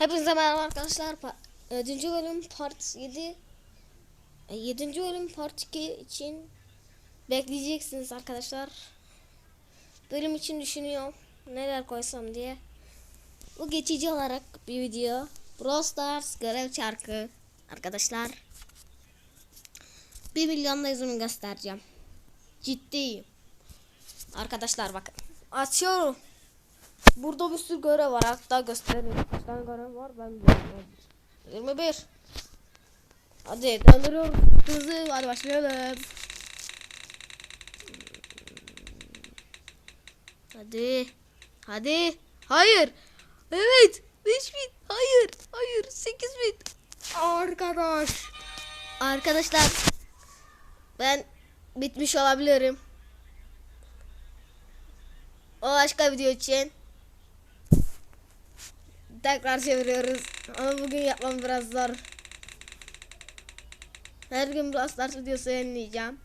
Hepinize merhaba arkadaşlar. Pa 7. bölüm part 7. 7. bölüm part 2 için bekleyeceksiniz arkadaşlar. Bölüm için düşünüyorum. Neler koysam diye. Bu geçici olarak bir video. Brawl Stars görev çarkı. Arkadaşlar. 1 milyonda yüzümü göstereceğim. Ciddiyim. Arkadaşlar bakın. Açıyorum. Burada bir sürü görev var. Hatta gösterelim. Kaç tane görev var ben bilmiyorum. 21. Hadi döndürüyoruz. Hızlı hadi başlayalım. Hadi. Hadi. Hayır. Evet. 5000. Hayır. Hayır. 8000. Arkadaş. Arkadaşlar. Ben bitmiş olabilirim. O başka video için tekrar çeviriyoruz. Ama bugün yapmam biraz zor. Her gün Brawl Stars videosu yayınlayacağım.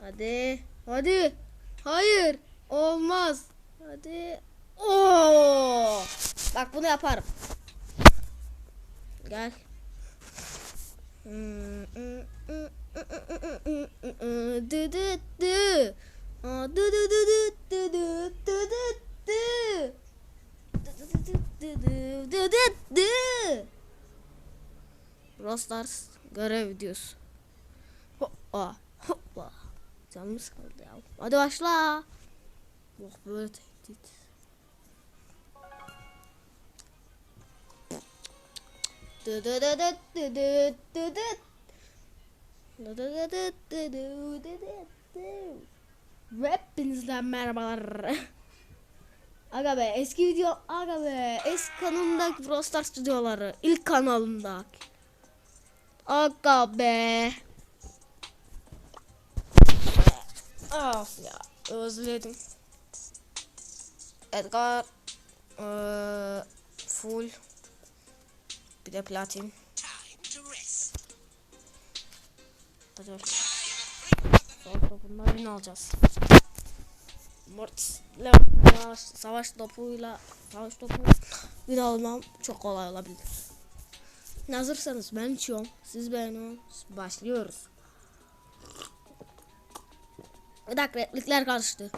Hadi. Hadi. Hayır. Olmaz. Hadi. Oo. Bak bunu yaparım. Gel. Dı dı dı. Dı dı dı dı dı dı dı dı. Rostars görev diyoruz. Hoppa hoppa. Canım sıkıldı ya. Hadi başla. Oh böyle tehdit. Hepinizden merhabalar. Aga be eski video aga be eski kanalımdaki Brawl Stars ilk kanalımdaki. Aga be. Of ya özledim. Edgar eee, full bir de platin. Hadi bakalım. Son topundan win alacağız. Mort savaş, savaş topuyla savaş topu bir almam çok kolay olabilir. Hazırsanız ben içiyorum. Siz beğeniyorsunuz. Başlıyoruz. Bir dakika replikler karıştı.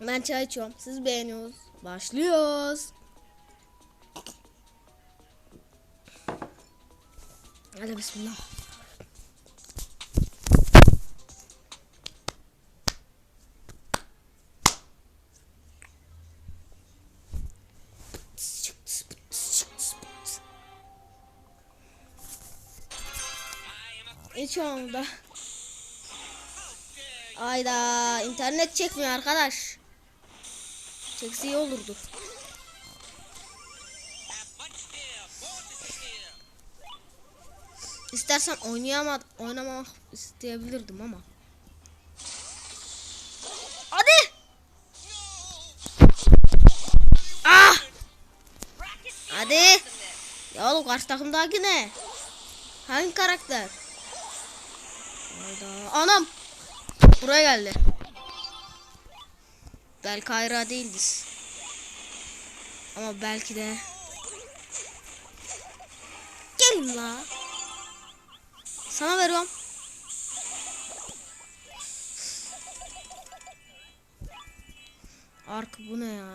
Ben çay içiyorum. Siz beğeniyorsunuz. Başlıyoruz. Hadi bismillah. Hiç olmadı. Ayda internet çekmiyor arkadaş. Çekse iyi olurdu. İstersen oynayamam, oynamak isteyebilirdim ama. Hadi. Ah! Hadi. Ya oğlum karşı takımdaki ne? Hangi karakter? Hayda. Anam. Buraya geldi. Belki hayra değildiz. Ama belki de. Gelin la. Sana veriyorum. Ark bu ne ya?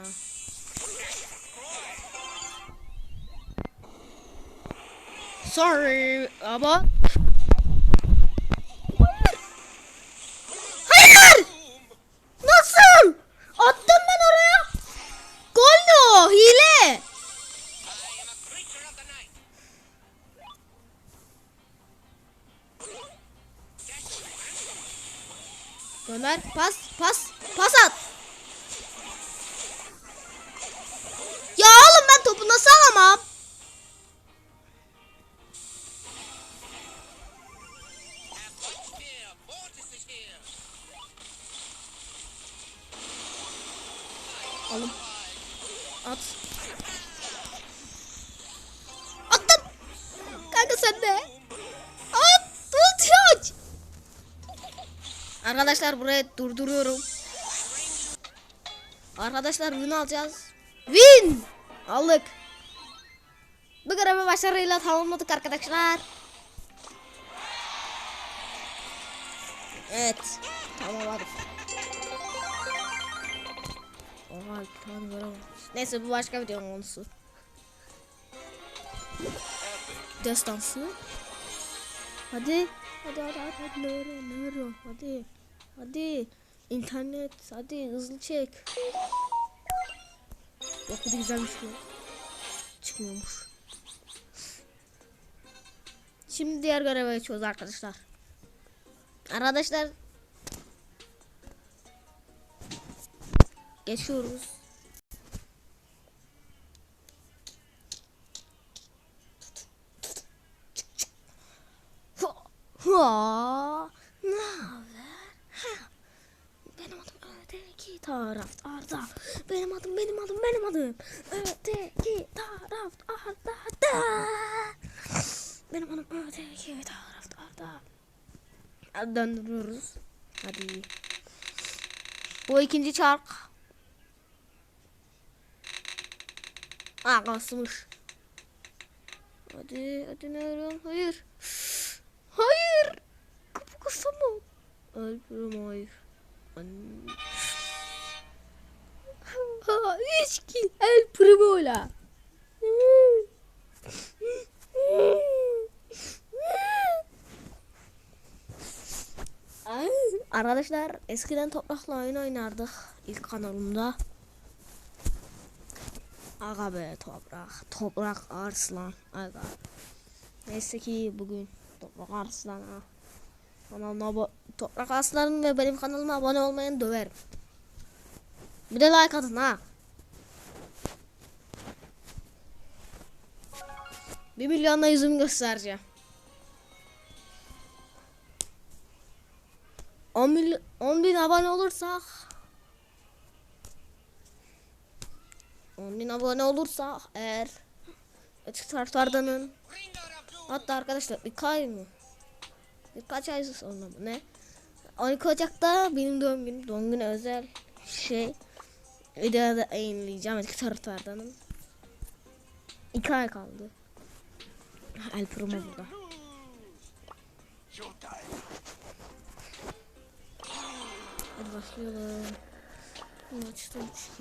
Sorry ama Gönder pas pas pas at. Ya oğlum ben topu nasıl alamam? Alım. At. Arkadaşlar buraya durduruyorum. Arkadaşlar win alacağız. Win. Aldık. Bu görevi başarıyla tamamladık arkadaşlar. Evet. Tamamladık. Oha bir tane görev. Neyse bu başka videonun konusu. Destansı. Hadi. Hadi hadi hadi. hadi. Nero. Hadi. Hadi. İnternet. Hadi hızlı çek. Bak bu güzelmiş bu. Çıkmıyormuş. Şimdi diğer göreve geçiyoruz arkadaşlar. Arkadaşlar geçiyoruz. Ha, Benim adım öteki taraftarda. Benim adım, benim adım, benim adım. Öteki taraftarda. Benim adım öteki taraftarda. Döndürüyoruz. Hadi. Bu ikinci çark. Aa kasmış. Hadi hadi Neren hayır. Hayır. Kapı kasamam. Ha, Üç kill el primola. Ay, Arkadaşlar eskiden toprakla oyun oynardık ilk kanalımda. Aga be toprak. Toprak arslan. Aga. Neyse ki bugün toprak arslan ha. Kanalıma abo- toprak arslan ve benim kanalıma abone olmayan döverim. Bir de like atın ha. Bir milyonla yüzümü göstereceğim. 10 milyon 10 bin abone olursak 10 bin abone olursak eğer Açık taraftardanın Hatta arkadaşlar bir ay mı? Birkaç ay sonra mı ne? 12 Ocak'ta benim doğum günüm. Doğum günü özel şey. Videoda yayınlayacağım açık taraftardanın. 2 ay kaldı. El Primo burada. Hadi başlayalım. Maçta 3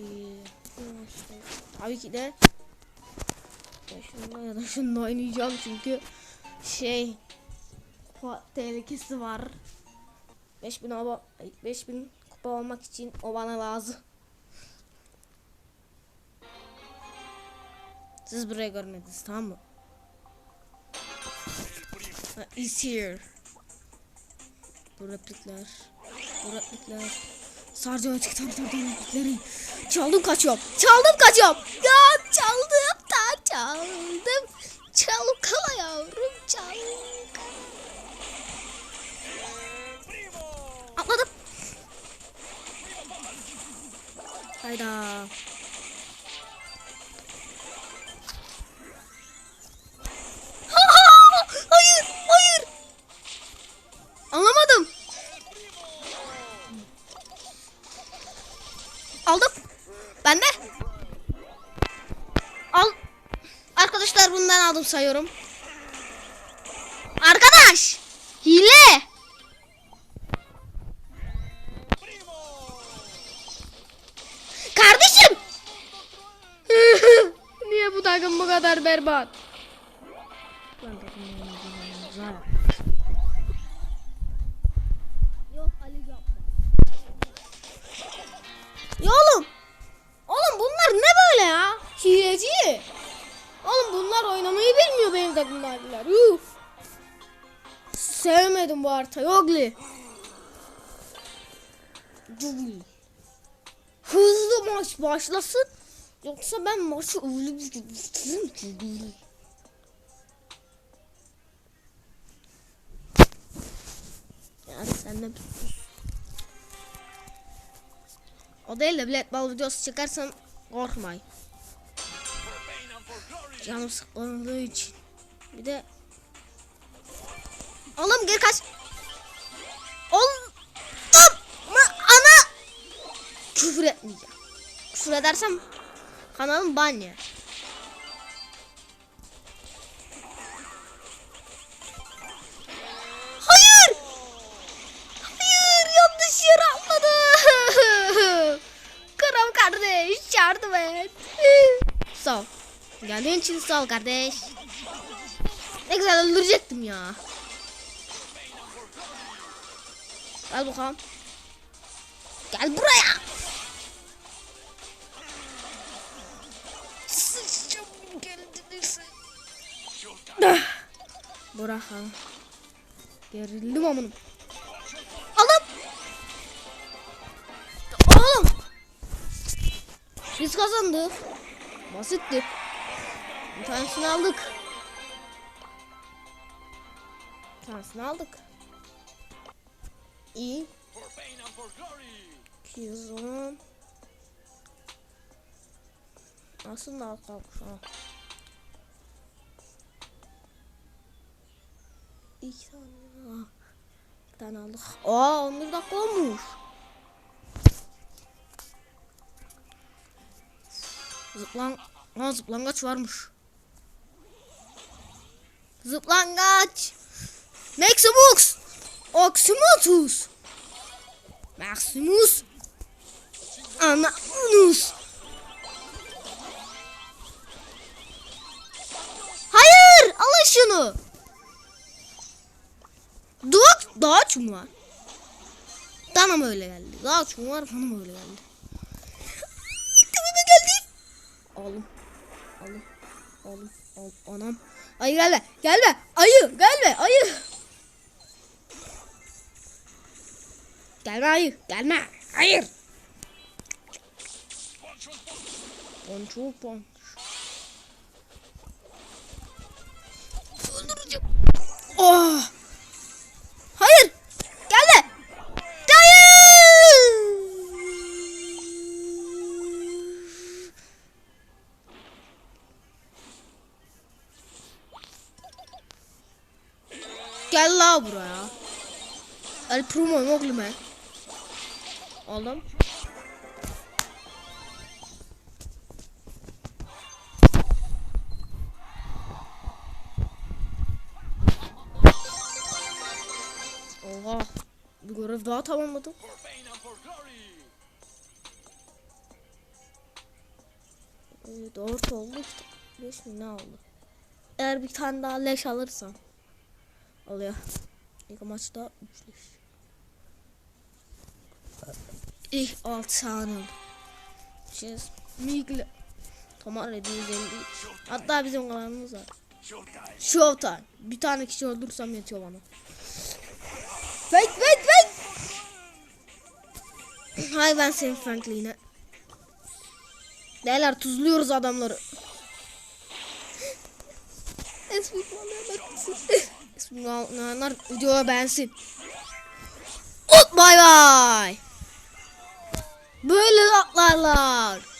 Maçta. Tabii ki de ya şununla ya da şununla oynayacağım çünkü şey kupa tehlikesi var. 5000 aba 5000 kupa olmak için o lazım. Siz burayı görmediniz tamam mı? Is here. Bu replikler. Bu replikler. Sarcan açık taraftardan replikleri. Çaldım kaçıyorum. Çaldım kaçıyorum. Ya çaldım da çaldım. Çalım kala yavrum çalım. Hayda. hayır, hayır. Anlamadım. Aldım. Ben de. Al. Arkadaşlar bundan aldım sayıyorum. Arkadaş. Hile. Kadar berbat? Yok Ali yapma. Ya oğlum. Oğlum bunlar ne böyle ya? Hileci. Oğlum bunlar oynamayı bilmiyor benim takımdakiler. Yuh. Sevmedim bu haritayı Ogli. Ogli. Hızlı maç başlasın. Yoksa ben maçı öyle bir bitiririm ki. Ya sen de sus. O değil de bilet bal videosu çıkarsam korkmayın. Canım sıkıldığı için. Bir de Oğlum gel kaç. Oğlum. Mı ana. Küfür etmeyeceğim. Küfür edersem Kanalım banyo. Hayır! Hayır yanlış yere atladım. Kram kardeş yardım et. sağ ol. Geldiğin için sağ ol kardeş. Ne güzel öldürecektim ya. Gel bakalım. Gel buraya. Bırak ha. Gerildim amınım. Alım. Oğlum. Biz kazandık. Basitti. Bir tanesini aldık. Bir tanesini aldık. İyi. Zaman. Aslında alt kalmış ha. İki tane. daha. Bir tane aldık. Aa 11 dakika olmuş. Zıplan... Ha zıplangaç varmış. Zıplangaç. Maximus. Oximutus. Maximus. Anaunus. Hayır, alın şunu. Dağ, dağ mu var? Bana öyle geldi? Dağ mu var, bana öyle geldi? Kafama geldi. Oğlum. Oğlum. Oğlum. Oğlum. Anam. Ayı gelme. Gelme. Ayı. Gelme. Ayı. Gelme ayı. Gelme. Hayır. Ponçu ponç. Öldüreceğim. Oh. Gel la buraya. El Primo oğlum ben. Oğlum. Oha. Bir görev daha tamamladım. Ee, Dört oldu işte. Beş mi ne oldu? Eğer bir tane daha leş alırsam. Alıyor. İlk maçta üç leş. İlk altı tane oldu. Şey, Migle. Tamam 753. Hatta bizim kanalımız var. Showtime. Bir tane kişi öldürsem yetiyor bana. Wait wait wait. Hay ben senin Franklin'e. Değerler tuzluyoruz adamları. Esmi bakmışsın. Esmi olanlar videoya beğensin. Ot bay bay. Böyle atlarlar.